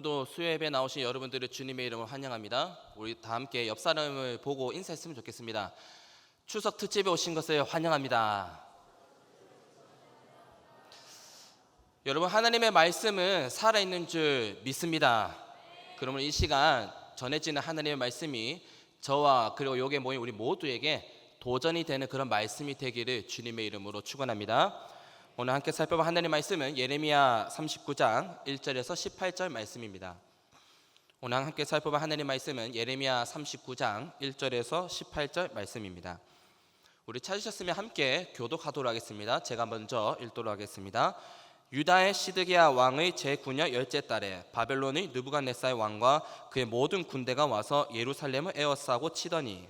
오늘도 수요 예배 나오신 여러분들을 주님의 이름으로 환영합니다. 우리 다 함께 옆 사람을 보고 인사했으면 좋겠습니다. 추석 특집에 오신 것을 환영합니다. 여러분 하나님의 말씀은 살아있는 줄 믿습니다. 그러면 이 시간 전해지는 하나님의 말씀이 저와 그리고 여기에 모인 우리 모두에게 도전이 되는 그런 말씀이 되기를 주님의 이름으로 축원합니다. 오늘 함께 살펴볼 하나님의 말씀은 예레미야 39장 1절에서 18절 말씀입니다. 오늘 함께 살펴볼 하나님의 말씀은 예레미야 39장 1절에서 18절 말씀입니다. 우리 찾으셨으면 함께 교독하도록 하겠습니다. 제가 먼저 읽도록 하겠습니다. 유다의 시드기야 왕의 제9년 열째 달에 바벨론의 느부갓네살 왕과 그의 모든 군대가 와서 예루살렘을 에워싸고 치더니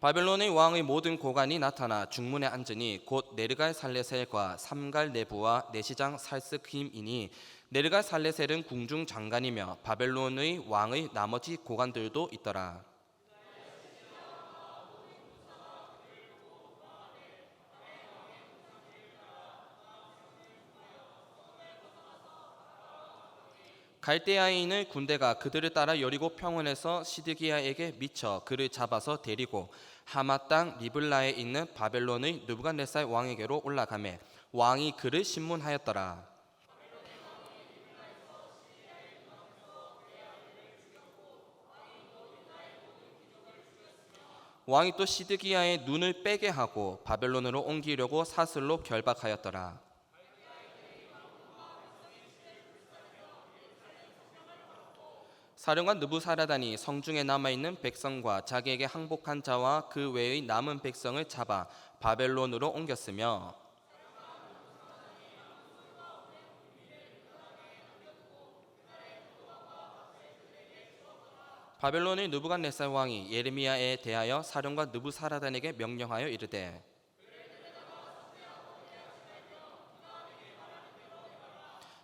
바벨론의 왕의 모든 고관이 나타나 중문에 앉으니 곧 네르갈 살레셀과 삼갈 네부와 내시장 살스킴이니 네르갈 살레셀은 궁중 장관이며 바벨론의 왕의 나머지 고관들도 있더라. 갈대아인의 군대가 그들을 따라 여리고 평원에서 시드기야에게 미쳐 그를 잡아서 데리고 하마 땅 리블라에 있는 바벨론의 느부갓네살 왕에게로 올라가매 왕이 그를 신문하였더라. 왕이 또 시드기야의 눈을 빼게 하고 바벨론으로 옮기려고 사슬로 결박하였더라. 사령관 느부사라단이 성중에 남아 있는 백성과 자기에게 항복한 자와 그 외의 남은 백성을 잡아 바벨론으로 옮겼으며 바벨론의 느부갓네살 왕이 예레미야에 대하여 사령관 느부사라단에게 명령하여 이르되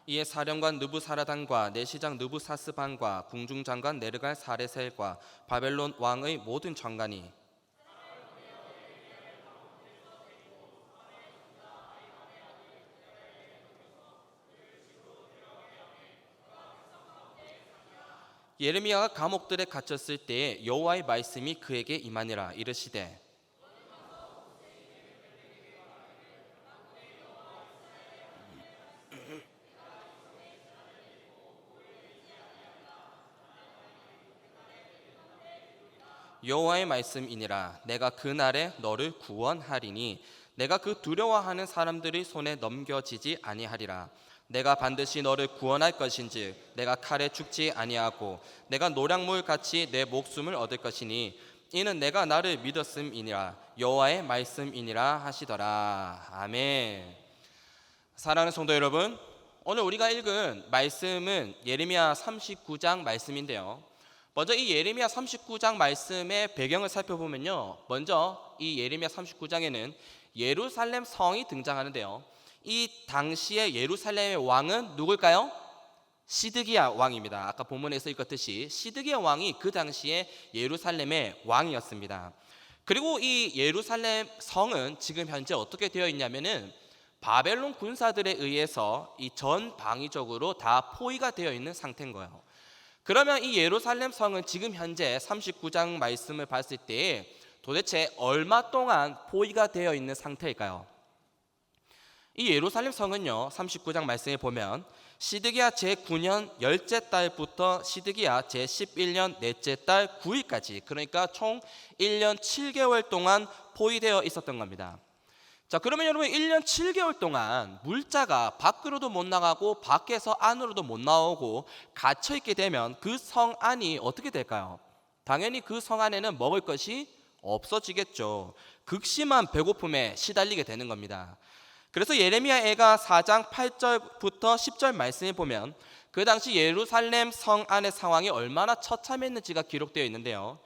이에 사령관 느부사라단과 내시장 느부사스반과 궁중장관 네르갈 사레셀과 바벨론 왕의 모든 장관이 예레미야가 감옥들에 갇혔을 때 여호와의 말씀이 그에게 임하니라 이르시되 여호와의 말씀이니라. 내가 그 날에 너를 구원하리니 내가 그 두려워하는 사람들의 손에 넘겨지지 아니하리라. 내가 반드시 너를 구원할 것인지 내가 칼에 죽지 아니하고 내가 노량물 같이 내 목숨을 얻을 것이니 이는 내가 나를 믿었음이니라. 여호와의 말씀이니라 하시더라. 아멘. 사랑하는 성도 여러분 오늘 우리가 읽은 말씀은 예레미야 39장 말씀인데요 먼저 이 예레미야 39장 말씀의 배경을 살펴보면요. 먼저 이 예레미야 39장에는 예루살렘 성이 등장하는데요. 이 당시의 예루살렘의 왕은 누굴까요? 시드기야 왕입니다. 아까 본문에서 읽었듯이 시드기야 왕이 그 당시에 예루살렘의 왕이었습니다. 그리고 이 예루살렘 성은 지금 현재 어떻게 되어 있냐면은 바벨론 군사들에 의해서 이 전 방위적으로 다 포위가 되어 있는 상태인 거예요. 그러면 이 예루살렘 성은 지금 현재 39장 말씀을 봤을 때 도대체 얼마 동안 포위가 되어 있는 상태일까요? 이 예루살렘 성은요 39장 말씀에 보면 시드기야 제9년 열째 달부터 시드기야 제11년 넷째 달 9일까지 그러니까 총 1년 7개월 동안 포위되어 있었던 겁니다. 자, 그러면 여러분 1년 7개월 동안 물자가 밖으로도 못 나가고 밖에서 안으로도 못 나오고 갇혀 있게 되면 그 성 안이 어떻게 될까요? 당연히 그 성 안에는 먹을 것이 없어지겠죠. 극심한 배고픔에 시달리게 되는 겁니다. 그래서 예레미야 애가 4장 8절부터 10절 말씀에 보면 그 당시 예루살렘 성 안의 상황이 얼마나 처참했는지가 기록되어 있는데요.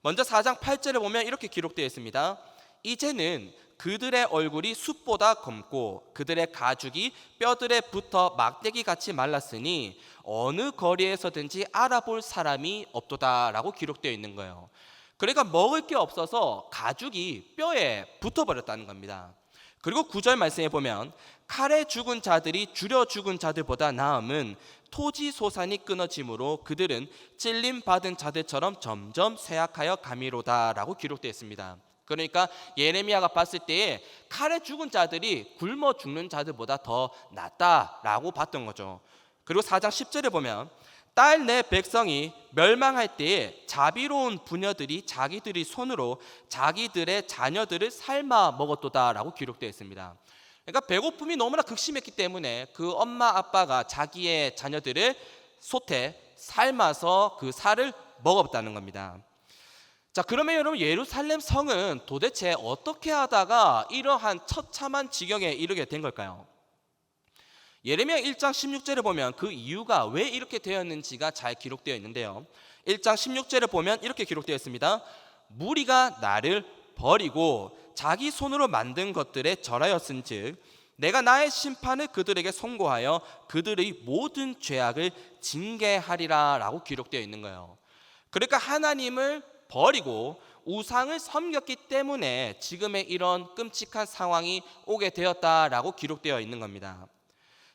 먼저 4장 8절에 보면 이렇게 기록되어 있습니다. 이제는 그들의 얼굴이 숯보다 검고 그들의 가죽이 뼈들에 붙어 막대기 같이 말랐으니 어느 거리에서든지 알아볼 사람이 없도다라고 기록되어 있는 거예요. 그러니까 먹을 게 없어서 가죽이 뼈에 붙어 버렸다는 겁니다. 그리고 구절 말씀에 보면 칼에 죽은 자들이 줄여 죽은 자들보다 나음은 토지 소산이 끊어짐으로 그들은 찔림 받은 자들처럼 점점 쇠약하여 가미로다라고 기록되어 있습니다. 그러니까 예레미야가 봤을 때에 칼에 죽은 자들이 굶어 죽는 자들보다 더 낫다라고 봤던 거죠. 그리고 4장 10절에 보면 딸 내 백성이 멸망할 때에 자비로운 부녀들이 자기들이 손으로 자기들의 자녀들을 삶아 먹었도다라고 기록되어 있습니다. 그러니까 배고픔이 너무나 극심했기 때문에 그 엄마 아빠가 자기의 자녀들을 솥에 삶아서 그 살을 먹었다는 겁니다. 자, 그러면 여러분 예루살렘 성은 도대체 어떻게 하다가 이러한 처참한 지경에 이르게 된 걸까요? 예레미야 1장 16절에 보면 그 이유가 왜 이렇게 되었는지가 잘 기록되어 있는데요. 1장 16절에 보면 이렇게 기록되어 있습니다. 무리가 나를 버리고 자기 손으로 만든 것들에 절하였은즉 내가 나의 심판을 그들에게 송고하여 그들의 모든 죄악을 징계하리라라고 기록되어 있는 거예요. 그러니까 하나님을 버리고 우상을 섬겼기 때문에 지금의 이런 끔찍한 상황이 오게 되었다라고 기록되어 있는 겁니다.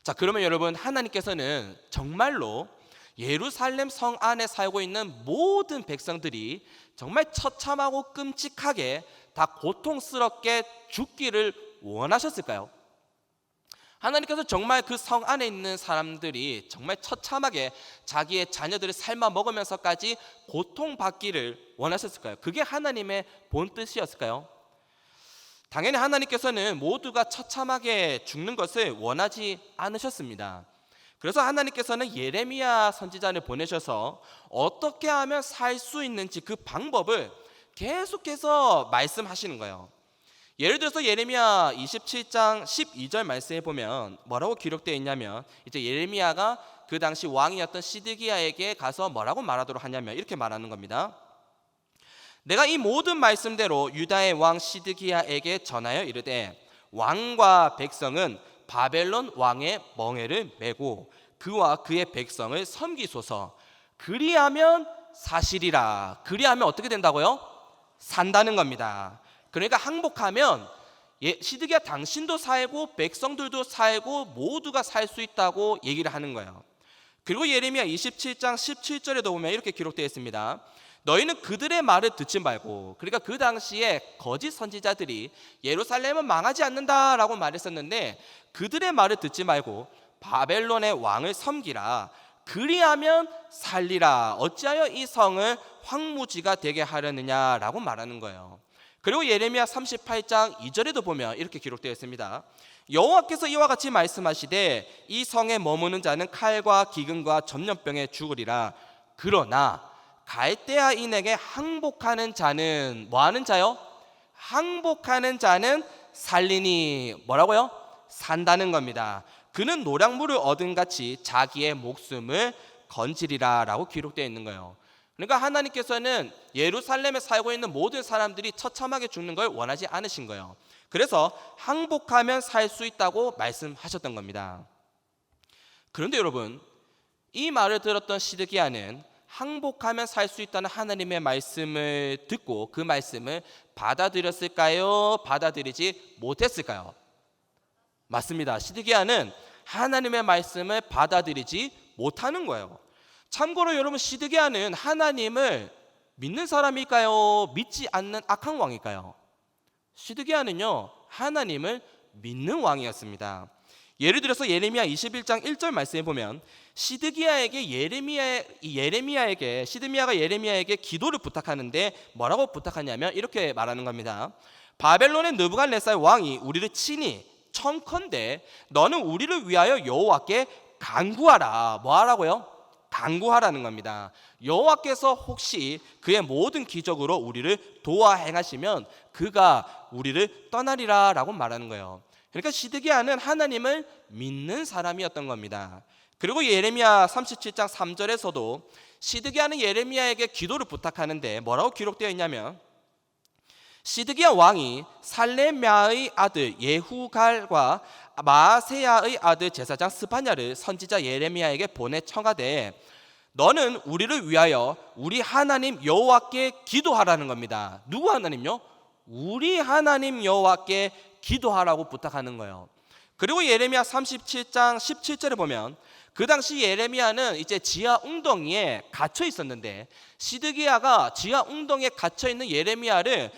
자, 그러면 여러분 하나님께서는 정말로 예루살렘 성 안에 살고 있는 모든 백성들이 정말 처참하고 끔찍하게 다 고통스럽게 죽기를 원하셨을까요? 하나님께서 정말 그 성 안에 있는 사람들이 정말 처참하게 자기의 자녀들을 삶아 먹으면서까지 고통받기를 원하셨을까요? 그게 하나님의 본 뜻이었을까요? 당연히 하나님께서는 모두가 처참하게 죽는 것을 원하지 않으셨습니다. 그래서 하나님께서는 예레미야 선지자를 보내셔서 어떻게 하면 살 수 있는지 그 방법을 계속해서 말씀하시는 거예요. 예를 들어서 예레미야 27장 12절 말씀에 보면 뭐라고 기록되어 있냐면 이제 예레미야가 그 당시 왕이었던 시드기야에게 가서 뭐라고 말하도록 하냐면 이렇게 말하는 겁니다. 내가 이 모든 말씀대로 유다의 왕 시드기야에게 전하여 이르되 왕과 백성은 바벨론 왕의 멍에를 메고 그와 그의 백성을 섬기소서 그리하면 사실이라 그리하면 어떻게 된다고요? 산다는 겁니다. 그러니까 항복하면 예, 시드기야 당신도 살고 백성들도 살고 모두가 살 수 있다고 얘기를 하는 거예요. 그리고 예레미야 27장 17절에도 보면 이렇게 기록되어 있습니다. 너희는 그들의 말을 듣지 말고 그러니까 그 당시에 거짓 선지자들이 예루살렘은 망하지 않는다라고 말했었는데 그들의 말을 듣지 말고 바벨론의 왕을 섬기라 그리하면 살리라 어찌하여 이 성을 황무지가 되게 하려느냐라고 말하는 거예요. 그리고 예레미야 38장 2절에도 보면 이렇게 기록되어 있습니다. 여호와께서 이와 같이 말씀하시되 이 성에 머무는 자는 칼과 기근과 전염병에 죽으리라. 그러나 갈대아인에게 항복하는 자는 뭐 하는 자요? 항복하는 자는 살리니 뭐라고요? 산다는 겁니다. 그는 노량물을 얻은 같이 자기의 목숨을 건지리라라고 기록되어 있는 거예요. 그러니까 하나님께서는 예루살렘에 살고 있는 모든 사람들이 처참하게 죽는 걸 원하지 않으신 거예요. 그래서 항복하면 살 수 있다고 말씀하셨던 겁니다. 그런데 여러분, 이 말을 들었던 시드기야는 항복하면 살 수 있다는 하나님의 말씀을 듣고 그 말씀을 받아들였을까요? 받아들이지 못했을까요? 맞습니다. 시드기야는 하나님의 말씀을 받아들이지 못하는 거예요. 참고로 여러분 시드기야는 하나님을 믿는 사람일까요? 믿지 않는 악한 왕일까요? 시드기야는요 하나님을 믿는 왕이었습니다. 예를 들어서 예레미야 21장 1절 말씀에 보면 시드기야에게 예레미야 예레미야에게 시드미야가 예레미야에게 기도를 부탁하는데 뭐라고 부탁하냐면 이렇게 말하는 겁니다. 바벨론의 느부갓네살 왕이 우리를 치니 청컨대 너는 우리를 위하여 여호와께 간구하라. 뭐 하라고요? 간구하라는 겁니다. 여호와께서 혹시 그의 모든 기적으로 우리를 도와 행하시면 그가 우리를 떠나리라라고 말하는 거예요. 그러니까 시드기야는 하나님을 믿는 사람이었던 겁니다. 그리고 예레미야 37장 3절에서도 시드기야는 예레미야에게 기도를 부탁하는데 뭐라고 기록되어 있냐면 시드기야 왕이 살레미아의 아들 예후갈과 마세야의 아들 제사장 스파냐를 선지자 예레미야에게 보내 청하되 너는 우리를 위하여 우리 하나님 여호와께 기도하라는 겁니다. 누구 하나님요? 우리 하나님 여호와께 기도하라고 부탁하는 거예요. 그리고 예레미야 37장 17절에 보면 그 당시 예레미야는 이제 지하 웅덩이에 갇혀 있었는데 시드기야가 지하 웅덩이에 갇혀 있는 예레미야를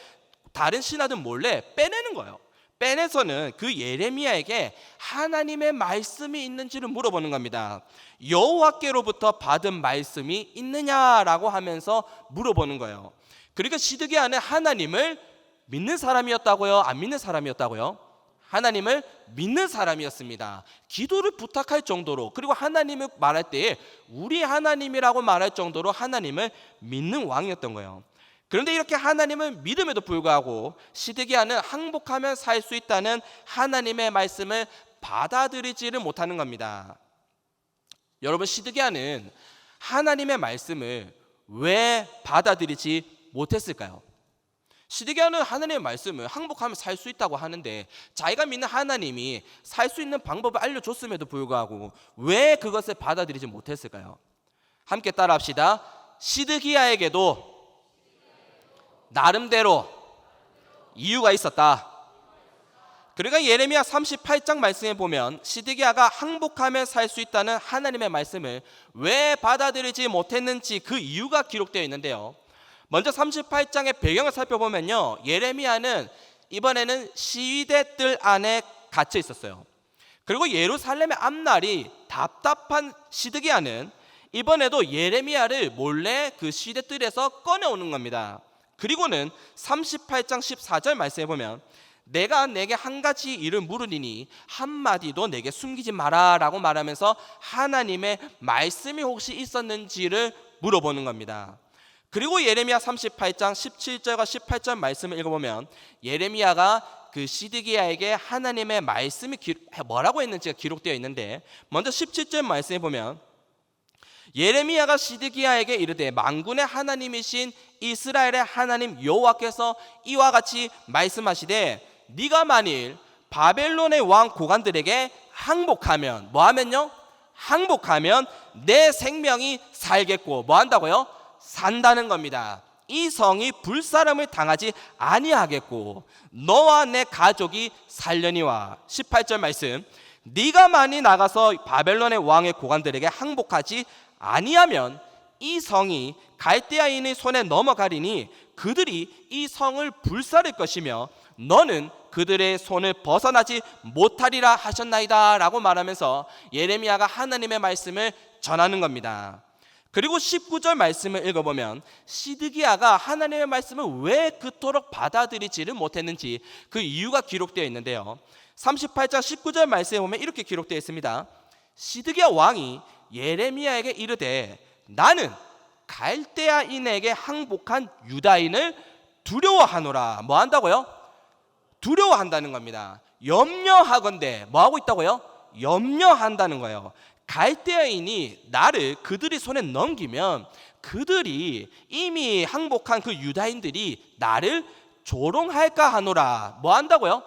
다른 신하들 몰래 빼내는 거예요. 빼내서는 그 예레미야에게 하나님의 말씀이 있는지를 물어보는 겁니다. 여호와께로부터 받은 말씀이 있느냐라고 하면서 물어보는 거예요. 그러니까 시드기야는 하나님을 믿는 사람이었다고요? 안 믿는 사람이었다고요? 하나님을 믿는 사람이었습니다. 기도를 부탁할 정도로 그리고 하나님을 말할 때에 우리 하나님이라고 말할 정도로 하나님을 믿는 왕이었던 거예요. 그런데 이렇게 하나님을 믿음에도 불구하고 시드기야는 항복하면 살 수 있다는 하나님의 말씀을 받아들이지를 못하는 겁니다. 여러분 시드기야는 하나님의 말씀을 왜 받아들이지 못했을까요? 시드기야는 하나님의 말씀을 항복하면 살 수 있다고 하는데 자기가 믿는 하나님이 살 수 있는 방법을 알려줬음에도 불구하고 왜 그것을 받아들이지 못했을까요? 함께 따라합시다. 시드기야에게도 나름대로 이유가 있었다. 그러니까 예레미야 38장 말씀에 보면 시드기야가 항복하며 살 수 있다는 하나님의 말씀을 왜 받아들이지 못했는지 그 이유가 기록되어 있는데요. 먼저 38장의 배경을 살펴보면요. 예레미야는 이번에는 시위대 뜰 안에 갇혀 있었어요. 그리고 예루살렘의 앞날이 답답한 시드기야는 이번에도 예레미야를 몰래 그 시대 뜰에서 꺼내오는 겁니다. 그리고는 38장 14절 말씀해 보면 내가 내게 한 가지 일을 물으리니 한 마디도 내게 숨기지 마라라고 말하면서 하나님의 말씀이 혹시 있었는지를 물어보는 겁니다. 그리고 예레미야 38장 17절과 18절 말씀을 읽어보면 예레미야가 그 시드기야에게 하나님의 말씀이 기, 뭐라고 했는지가 기록되어 있는데 먼저 17절 말씀해 보면 예레미야가 시드기야에게 이르되 만군의 하나님이신 이스라엘의 하나님 여호와께서 이와 같이 말씀하시되 네가 만일 바벨론의 왕 고관들에게 항복하면 뭐 하면요? 항복하면 내 생명이 살겠고 뭐 한다고요? 산다는 겁니다. 이 성이 불사람을 당하지 아니하겠고 너와 내 가족이 살려니와 18절 말씀 네가 많이 나가서 바벨론의 왕의 고관들에게 항복하지 아니하면 이 성이 갈대아인의 손에 넘어가리니 그들이 이 성을 불사를 것이며 너는 그들의 손을 벗어나지 못하리라 하셨나이다 라고 말하면서 예레미야가 하나님의 말씀을 전하는 겁니다. 그리고 19절 말씀을 읽어보면 시드기야가 하나님의 말씀을 왜 그토록 받아들이지를 못했는지 그 이유가 기록되어 있는데요. 38장 19절 말씀에 보면 이렇게 기록되어 있습니다. 시드기야 왕이 예레미야에게 이르되 나는 갈대아인에게 항복한 유다인을 두려워하노라. 뭐 한다고요? 두려워한다는 겁니다. 염려하건대 뭐 하고 있다고요? 염려한다는 거예요. 갈대아인이 나를 그들이 손에 넘기면 그들이 이미 항복한 그 유다인들이 나를 조롱할까 하노라. 뭐 한다고요?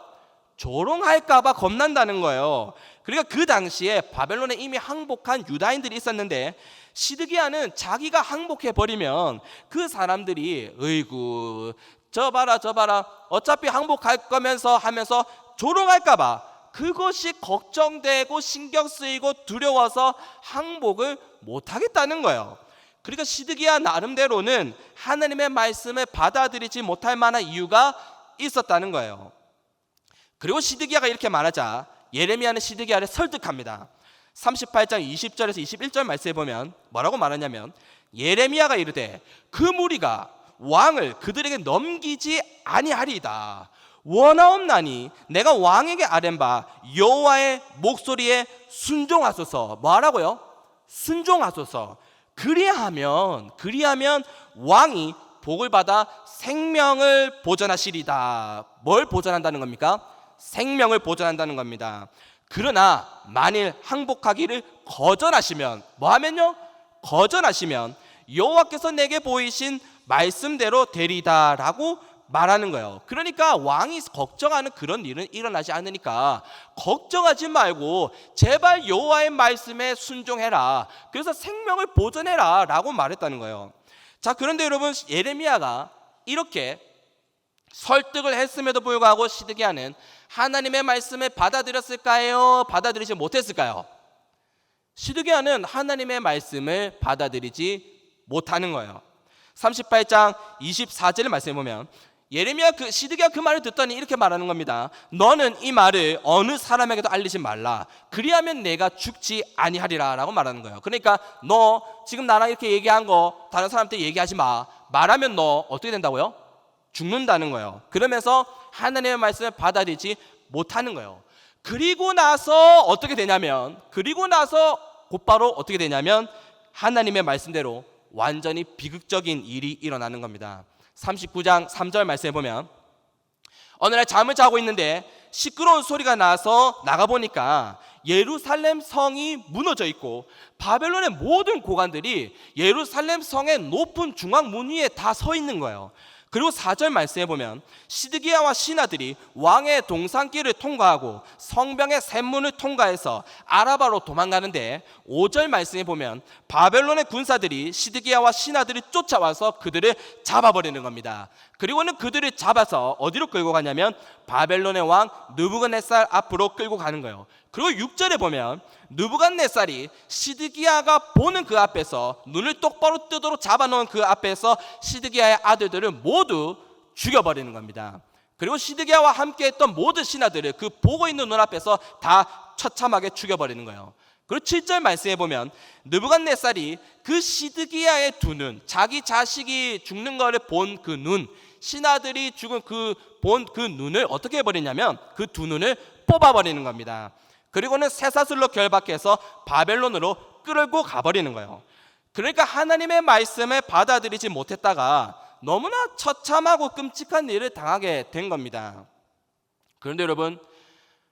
조롱할까봐 겁난다는 거예요. 그러니까 그 당시에 바벨론에 이미 항복한 유다인들이 있었는데 시드기야는 자기가 항복해 버리면 그 사람들이 어이구 저 봐라 저 봐라 어차피 항복할 거면서 하면서 조롱할까 봐 그것이 걱정되고 신경 쓰이고 두려워서 항복을 못 하겠다는 거예요. 그러니까 시드기야 나름대로는 하나님의 말씀을 받아들이지 못할 만한 이유가 있었다는 거예요. 그리고 시드기야가 이렇게 말하자 예레미야는 시드기야를 설득합니다. 38장 20절에서 21절 말씀에 보면 뭐라고 말하냐면 예레미야가 이르되 그 무리가 왕을 그들에게 넘기지 아니하리이다. 원하옵나니 내가 왕에게 아랜바 여호와의 목소리에 순종하소서. 뭐하라고요? 순종하소서. 그리하면 그리하면 왕이 복을 받아 생명을 보전하시리다. 뭘 보전한다는 겁니까? 생명을 보전한다는 겁니다. 그러나 만일 항복하기를 거절하시면 뭐 하면요? 거절하시면 여호와께서 내게 보이신 말씀대로 되리다라고 말하는 거예요. 그러니까 왕이 걱정하는 그런 일은 일어나지 않으니까 걱정하지 말고 제발 여호와의 말씀에 순종해라. 그래서 생명을 보존해라라고 말했다는 거예요. 자, 그런데 여러분 예레미야가 이렇게 설득을 했음에도 불구하고 시드기야는 하나님의 말씀을 받아들였을까요? 받아들이지 못했을까요? 시드기야는 하나님의 말씀을 받아들이지 못하는 거예요. 38장 24절의 말씀에 보면 예레미야 그 시드기야 그 말을 듣더니 이렇게 말하는 겁니다. 너는 이 말을 어느 사람에게도 알리지 말라. 그리하면 내가 죽지 아니하리라라고 말하는 거예요. 그러니까 너 지금 나랑 이렇게 얘기한 거 다른 사람한테 얘기하지 마. 말하면 너 어떻게 된다고요? 죽는다는 거예요. 그러면서 하나님의 말씀을 받아들이지 못하는 거예요. 그리고 나서 어떻게 되냐면 그리고 나서 곧바로 어떻게 되냐면 하나님의 말씀대로 완전히 비극적인 일이 일어나는 겁니다. 39장 3절 말씀에 보면 어느 날 잠을 자고 있는데 시끄러운 소리가 나서 나가 보니까 예루살렘 성이 무너져 있고 바벨론의 모든 고관들이 예루살렘 성의 높은 중앙 문 위에 다 서 있는 거예요. 그리고 4절 말씀에 보면 시드기야와 신하들이 왕의 동산길을 통과하고 성병의 샘문을 통과해서 아라바로 도망가는데 5절 말씀에 보면 바벨론의 군사들이 시드기야와 신하들이 쫓아와서 그들을 잡아버리는 겁니다. 그리고는 그들을 잡아서 어디로 끌고 가냐면 바벨론의 왕 느부갓네살 앞으로 끌고 가는 거예요. 그리고 6절에 보면 느부갓네살이 시드기야가 보는 그 앞에서 눈을 똑바로 뜨도록 잡아놓은 그 앞에서 시드기야의 아들들을 모두 죽여버리는 겁니다. 그리고 시드기야와 함께했던 모든 신하들을 그 보고 있는 눈앞에서 다 처참하게 죽여버리는 거예요. 그리고 7절 말씀에 보면 느부갓네살이 그 시드기야의 두 눈, 자기 자식이 죽는 것을 본 그 눈, 신하들이 죽은 그 본 그 눈을 어떻게 해버리냐면 그 두 눈을 뽑아버리는 겁니다. 그리고는 쇠사슬로 결박해서 바벨론으로 끌고 가버리는 거예요. 그러니까 하나님의 말씀을 받아들이지 못했다가 너무나 처참하고 끔찍한 일을 당하게 된 겁니다. 그런데 여러분,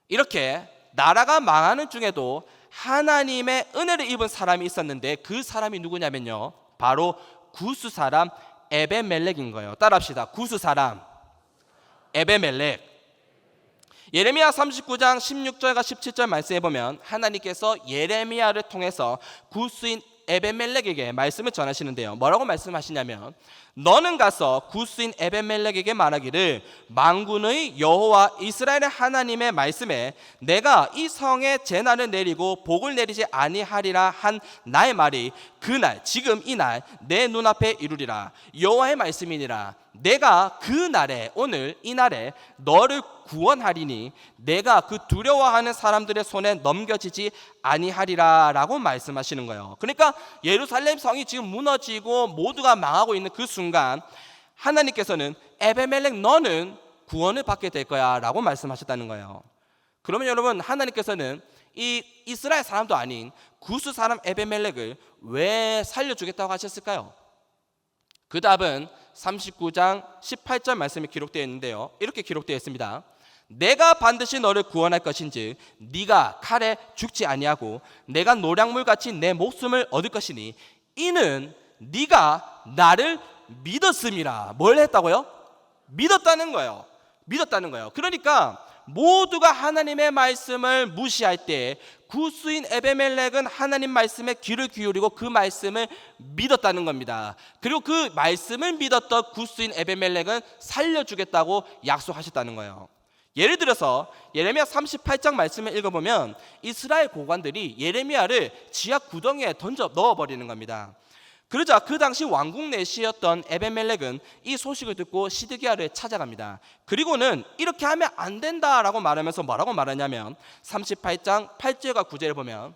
이렇게 나라가 망하는 중에도 하나님의 은혜를 입은 사람이 있었는데 그 사람이 누구냐면요. 바로 구스 사람 에베멜렉인 거예요. 따라합시다. 구스 사람 에베멜렉. 예레미야 39장 16절과 17절 말씀해 보면 하나님께서 예레미야를 통해서 구스인 에베멜렉에게 말씀을 전하시는데요. 뭐라고 말씀하시냐면 너는 가서 구스인 에베멜렉에게 말하기를 망군의 여호와 이스라엘의 하나님의 말씀에 내가 이 성에 재난을 내리고 복을 내리지 아니하리라 한 나의 말이 그날 지금 이 날 내 눈앞에 이루리라 여호와의 말씀이니라 내가 그 날에 오늘 이 날에 너를 구원하리니 내가 그 두려워하는 사람들의 손에 넘겨지지 아니하리라라고 말씀하시는 거예요. 그러니까 예루살렘 성이 지금 무너지고 모두가 망하고 있는 그 순간 하나님께서는 에베멜렉 너는 구원을 받게 될 거야라고 말씀하셨다는 거예요. 그러면 여러분 하나님께서는 이 이스라엘 사람도 아닌 구스 사람 에베멜렉을 왜 살려주겠다고 하셨을까요? 그 답은 39장 18절 말씀에 기록되어 있는데요. 이렇게 기록되어 있습니다. 내가 반드시 너를 구원할 것인지 네가 칼에 죽지 아니하고 내가 노량물 같이 내 목숨을 얻을 것이니 이는 네가 나를 믿었음이라. 뭘 했다고요? 믿었다는 거예요. 믿었다는 거예요. 그러니까 모두가 하나님의 말씀을 무시할 때 구스인 에베멜렉은 하나님 말씀에 귀를 기울이고 그 말씀을 믿었다는 겁니다. 그리고 그 말씀을 믿었던 구스인 에베멜렉은 살려주겠다고 약속하셨다는 거예요. 예를 들어서 예레미야 38장 말씀을 읽어보면 이스라엘 고관들이 예레미야를 지하 구덩이에 던져 넣어버리는 겁니다. 그러자 그 당시 왕궁 내시였던 에벤멜렉은 이 소식을 듣고 시드기야를 찾아갑니다. 그리고는 이렇게 하면 안 된다라고 말하면서 뭐라고 말하냐면 38장 8절과 9절을 보면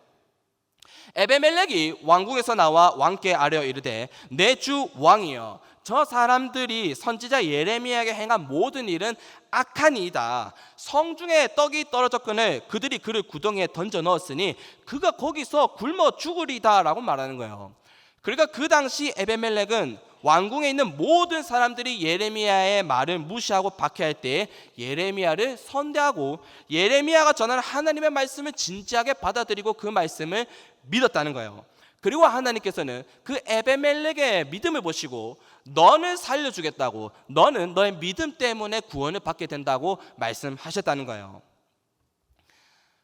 에베멜렉이 왕궁에서 나와 왕께 아뢰어 이르되 내 주 왕이여 저 사람들이 선지자 예레미야에게 행한 모든 일은 악하니이다. 성중에 떡이 떨어졌거늘 그들이 그를 구덩이에 던져 넣었으니 그가 거기서 굶어 죽으리다라고 말하는 거예요. 그러니까 그 당시 에베멜렉은 왕궁에 있는 모든 사람들이 예레미야의 말을 무시하고 박해할 때 예레미야를 선대하고 예레미야가 전하는 하나님의 말씀을 진지하게 받아들이고 그 말씀을 믿었다는 거예요. 그리고 하나님께서는 그 에베멜렉의 믿음을 보시고 너는 살려주겠다고 너는 너의 믿음 때문에 구원을 받게 된다고 말씀하셨다는 거예요.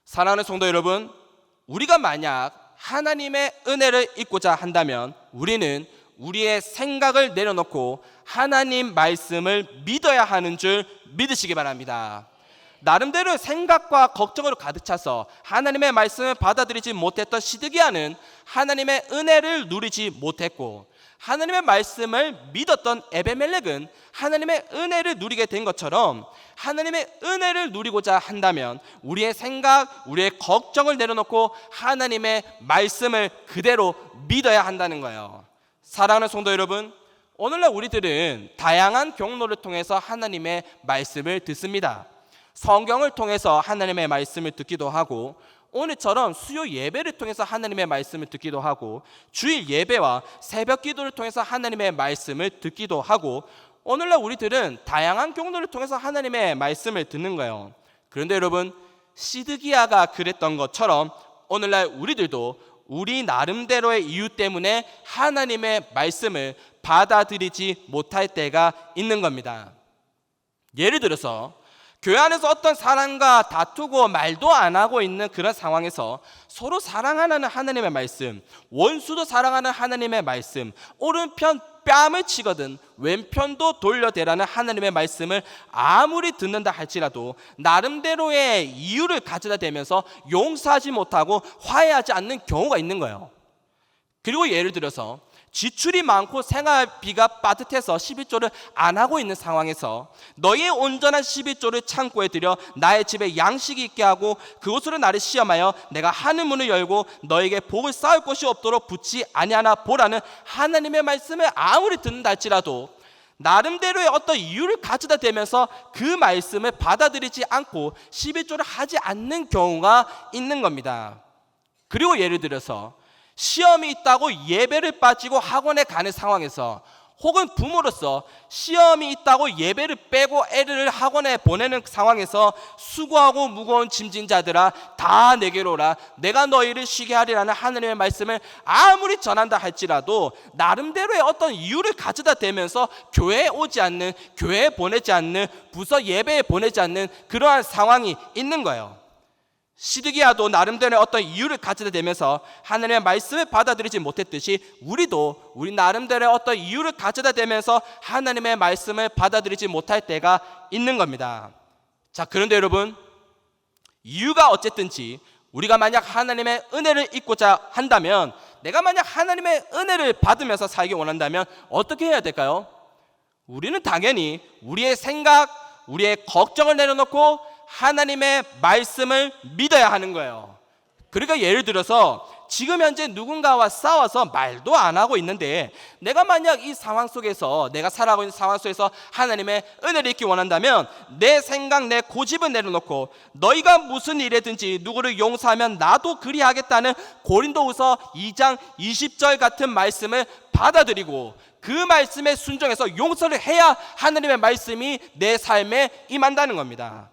사랑하는 성도 여러분, 우리가 만약 하나님의 은혜를 입고자 한다면 우리는 우리의 생각을 내려놓고 하나님 말씀을 믿어야 하는 줄 믿으시기 바랍니다. 나름대로 생각과 걱정으로 가득 차서 하나님의 말씀을 받아들이지 못했던 시드기야는 하나님의 은혜를 누리지 못했고 하나님의 말씀을 믿었던 에베멜렉은 하나님의 은혜를 누리게 된 것처럼 하나님의 은혜를 누리고자 한다면 우리의 생각, 우리의 걱정을 내려놓고 하나님의 말씀을 그대로 믿어야 한다는 거예요. 사랑하는 성도 여러분, 오늘날 우리들은 다양한 경로를 통해서 하나님의 말씀을 듣습니다. 성경을 통해서 하나님의 말씀을 듣기도 하고 오늘처럼 수요 예배를 통해서 하나님의 말씀을 듣기도 하고 주일 예배와 새벽 기도를 통해서 하나님의 말씀을 듣기도 하고 오늘날 우리들은 다양한 경로를 통해서 하나님의 말씀을 듣는 거예요. 그런데 여러분 시드기야가 그랬던 것처럼 오늘날 우리들도 우리 나름대로의 이유 때문에 하나님의 말씀을 받아들이지 못할 때가 있는 겁니다. 예를 들어서 교회 안에서 어떤 사람과 다투고 말도 안 하고 있는 그런 상황에서 서로 사랑하는 하나님의 말씀, 원수도 사랑하는 하나님의 말씀, 오른편 뺨을 치거든 왼편도 돌려대라는 하나님의 말씀을 아무리 듣는다 할지라도 나름대로의 이유를 가져다 대면서 용서하지 못하고 화해하지 않는 경우가 있는 거예요. 그리고 예를 들어서 지출이 많고 생활비가 빠듯해서 11조를 안 하고 있는 상황에서 너희의 온전한 11조를 창고에 들여 나의 집에 양식이 있게 하고 그곳으로 나를 시험하여 내가 하늘 문을 열고 너에게 복을 쌓을 곳이 없도록 붙지 아니하나 보라는 하나님의 말씀을 아무리 듣는다 할지라도 나름대로의 어떤 이유를 가져다 대면서 그 말씀을 받아들이지 않고 11조를 하지 않는 경우가 있는 겁니다. 그리고 예를 들어서 시험이 있다고 예배를 빠지고 학원에 가는 상황에서 혹은 부모로서 시험이 있다고 예배를 빼고 애를 학원에 보내는 상황에서 수고하고 무거운 짐진 자들아 다 내게로 오라 내가 너희를 쉬게 하리라는 하나님의 말씀을 아무리 전한다 할지라도 나름대로의 어떤 이유를 가져다 대면서 교회에 오지 않는 교회에 보내지 않는 부서 예배에 보내지 않는 그러한 상황이 있는 거예요. 시드기야도 나름대로 어떤 이유를 가져다 대면서 하나님의 말씀을 받아들이지 못했듯이 우리도 우리 나름대로 어떤 이유를 가져다 대면서 하나님의 말씀을 받아들이지 못할 때가 있는 겁니다. 자, 그런데 여러분, 이유가 어쨌든지 우리가 만약 하나님의 은혜를 잊고자 한다면 내가 만약 하나님의 은혜를 받으면서 살기 원한다면 어떻게 해야 될까요? 우리는 당연히 우리의 생각, 우리의 걱정을 내려놓고 하나님의 말씀을 믿어야 하는 거예요. 그러니까 예를 들어서 지금 현재 누군가와 싸워서 말도 안 하고 있는데 내가 만약 이 상황 속에서 내가 살아가고 있는 상황 속에서 하나님의 은혜를 잊기 원한다면 내 생각 내 고집을 내려놓고 너희가 무슨 일이든지 누구를 용서하면 나도 그리하겠다는 고린도후서 2장 20절 같은 말씀을 받아들이고 그 말씀에 순종해서 용서를 해야 하나님의 말씀이 내 삶에 임한다는 겁니다.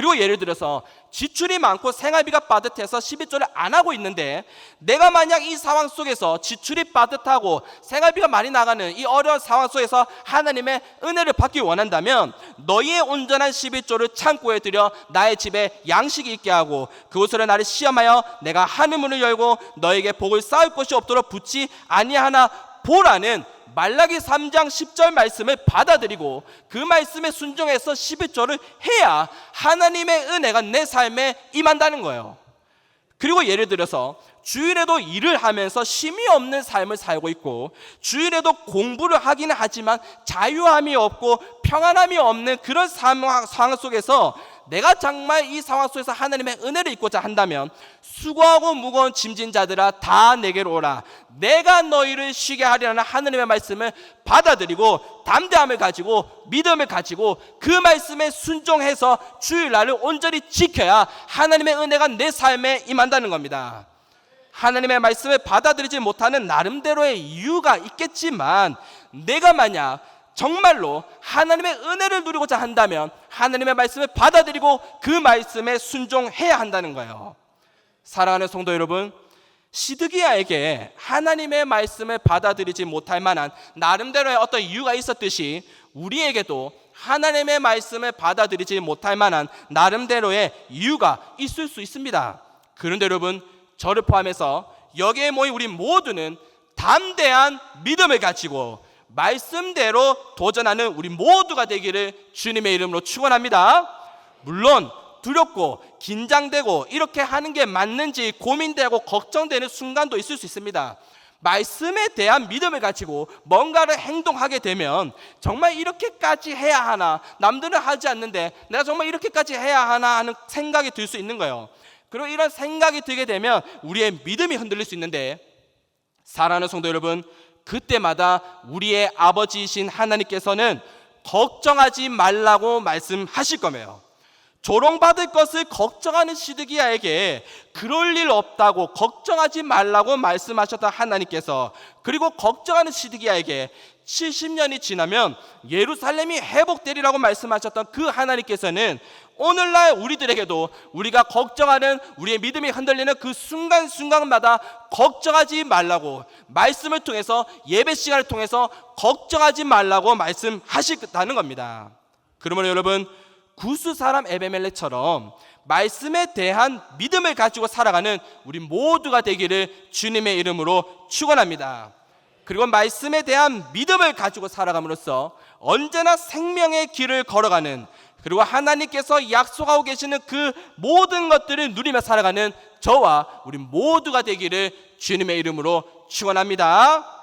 그리고 예를 들어서 지출이 많고 생활비가 빠듯해서 11조를 안 하고 있는데 내가 만약 이 상황 속에서 지출이 빠듯하고 생활비가 많이 나가는 이 어려운 상황 속에서 하나님의 은혜를 받기 원한다면 너희의 온전한 11조를 창고에 들여 나의 집에 양식이 있게 하고 그곳으로 나를 시험하여 내가 하늘 문을 열고 너에게 복을 쌓을 곳이 없도록 붙지 아니하나 보라는 말라기 3장 10절 말씀을 받아들이고 그 말씀에 순종해서 11조를 해야 하나님의 은혜가 내 삶에 임한다는 거예요. 그리고 예를 들어서 주일에도 일을 하면서 쉼이 없는 삶을 살고 있고 주일에도 공부를 하기는 하지만 자유함이 없고 평안함이 없는 그런 상황 속에서 내가 정말 이 상황 속에서 하나님의 은혜를 입고자 한다면 수고하고 무거운 짐진 자들아 다 내게로 오라 내가 너희를 쉬게 하리라는 하나님의 말씀을 받아들이고 담대함을 가지고 믿음을 가지고 그 말씀에 순종해서 주일날을 온전히 지켜야 하나님의 은혜가 내 삶에 임한다는 겁니다. 하나님의 말씀을 받아들이지 못하는 나름대로의 이유가 있겠지만 내가 만약 정말로 하나님의 은혜를 누리고자 한다면 하나님의 말씀을 받아들이고 그 말씀에 순종해야 한다는 거예요. 사랑하는 성도 여러분, 시드기야에게 하나님의 말씀을 받아들이지 못할 만한 나름대로의 어떤 이유가 있었듯이 우리에게도 하나님의 말씀을 받아들이지 못할 만한 나름대로의 이유가 있을 수 있습니다. 그런데 여러분, 저를 포함해서 여기에 모인 우리 모두는 담대한 믿음을 가지고 말씀대로 도전하는 우리 모두가 되기를 주님의 이름으로 축원합니다. 물론 두렵고 긴장되고 이렇게 하는 게 맞는지 고민되고 걱정되는 순간도 있을 수 있습니다. 말씀에 대한 믿음을 가지고 뭔가를 행동하게 되면 정말 이렇게까지 해야 하나 남들은 하지 않는데 내가 정말 이렇게까지 해야 하나 하는 생각이 들 수 있는 거예요. 그리고 이런 생각이 들게 되면 우리의 믿음이 흔들릴 수 있는데 사랑하는 성도 여러분 그때마다 우리의 아버지이신 하나님께서는 걱정하지 말라고 말씀하실 거예요. 조롱받을 것을 걱정하는 시드기야에게 그럴 일 없다고 걱정하지 말라고 말씀하셨던 하나님께서 그리고 걱정하는 시드기야에게 70년이 지나면 예루살렘이 회복되리라고 말씀하셨던 그 하나님께서는 오늘날 우리들에게도 우리가 걱정하는 우리의 믿음이 흔들리는 그 순간순간마다 걱정하지 말라고 말씀을 통해서 예배 시간을 통해서 걱정하지 말라고 말씀하시다는 겁니다. 그러면 여러분 구스 사람 에베멜레처럼 말씀에 대한 믿음을 가지고 살아가는 우리 모두가 되기를 주님의 이름으로 축원합니다. 그리고 말씀에 대한 믿음을 가지고 살아감으로써 언제나 생명의 길을 걸어가는 그리고 하나님께서 약속하고 계시는 그 모든 것들을 누리며 살아가는 저와 우리 모두가 되기를 주님의 이름으로 축원합니다.